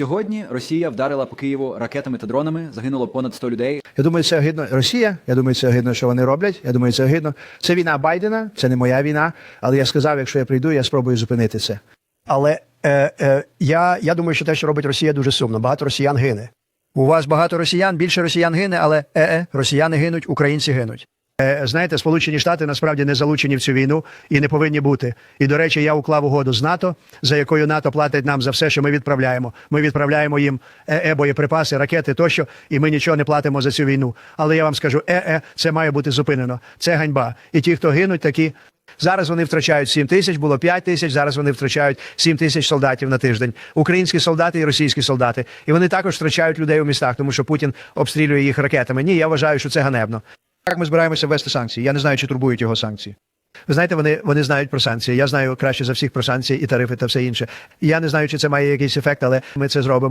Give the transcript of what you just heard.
Сьогодні Росія вдарила по Києву ракетами та дронами. Загинуло понад 100 людей. Я думаю, це гидно Росія. Я думаю, це гидно, що вони роблять. Я думаю, це гидно. Це війна Байдена, це не моя війна. Але я сказав, якщо я прийду, я спробую зупинити це. Але е, е, я, я думаю, що те, що робить Росія, дуже сумно. Багато росіян гине. У вас багато росіян, більше росіян гине, але е-е, росіяни гинуть, українці гинуть. Е, Знаєте, Сполучені Штати насправді не залучені в цю війну і не повинні бути. І до речі, я уклав угоду з НАТО, за якою НАТО платить нам за все, що ми відправляємо. Ми відправляємо їм е боєприпаси, ракети тощо, і ми нічого не платимо за цю війну. Але я вам скажу, е це має бути зупинено. Це ганьба. І ті, хто гинуть, такі. Зараз вони втрачають 7 тисяч, було 5 тисяч, зараз вони втрачають 7 тисяч солдатів на тиждень. Українські солдати і російські солдати. І вони також втрачають людей у містах, тому що Путін обстрілює їх ракетами. Ні, я вважаю, що це ганебно. Як ми збираємося ввести санкції? Я не знаю, чи турбують його санкції. Ви знаєте, вони, вони знають про санкції. Я знаю краще за всіх про санкції і тарифи та все інше. Я не знаю, чи це має якийсь ефект, але ми це зробимо.